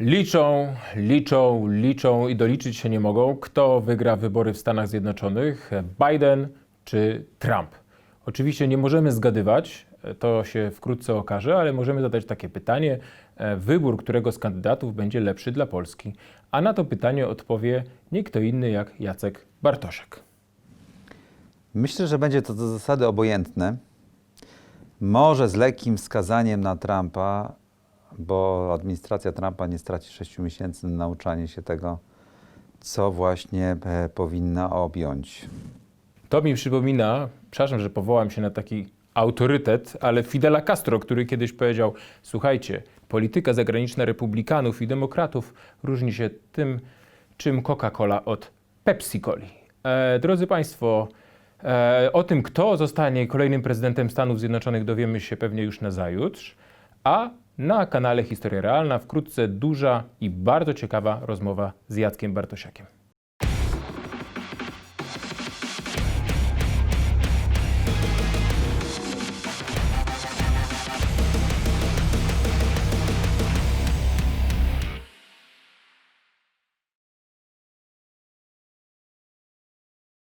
Liczą, liczą, liczą i doliczyć się nie mogą, kto wygra wybory w Stanach Zjednoczonych, Biden czy Trump. Oczywiście nie możemy zgadywać, to się wkrótce okaże, ale możemy zadać takie pytanie, e, wybór którego z kandydatów będzie lepszy dla Polski. A na to pytanie odpowie nie kto inny jak Jacek Bartoszek. Myślę, że będzie to do zasady obojętne. Może z lekkim wskazaniem na Trumpa, bo administracja Trumpa nie straci 6 miesięcy na nauczanie się tego, co właśnie e, powinna objąć. To mi przypomina, przepraszam, że powołam się na taki autorytet, ale Fidela Castro, który kiedyś powiedział: Słuchajcie, polityka zagraniczna republikanów i demokratów różni się tym, czym Coca-Cola od Pepsi-Coli. E, drodzy Państwo, e, o tym, kto zostanie kolejnym prezydentem Stanów Zjednoczonych, dowiemy się pewnie już na zajutrz, a na kanale Historia Realna wkrótce duża i bardzo ciekawa rozmowa z Jackiem Bartosiakiem.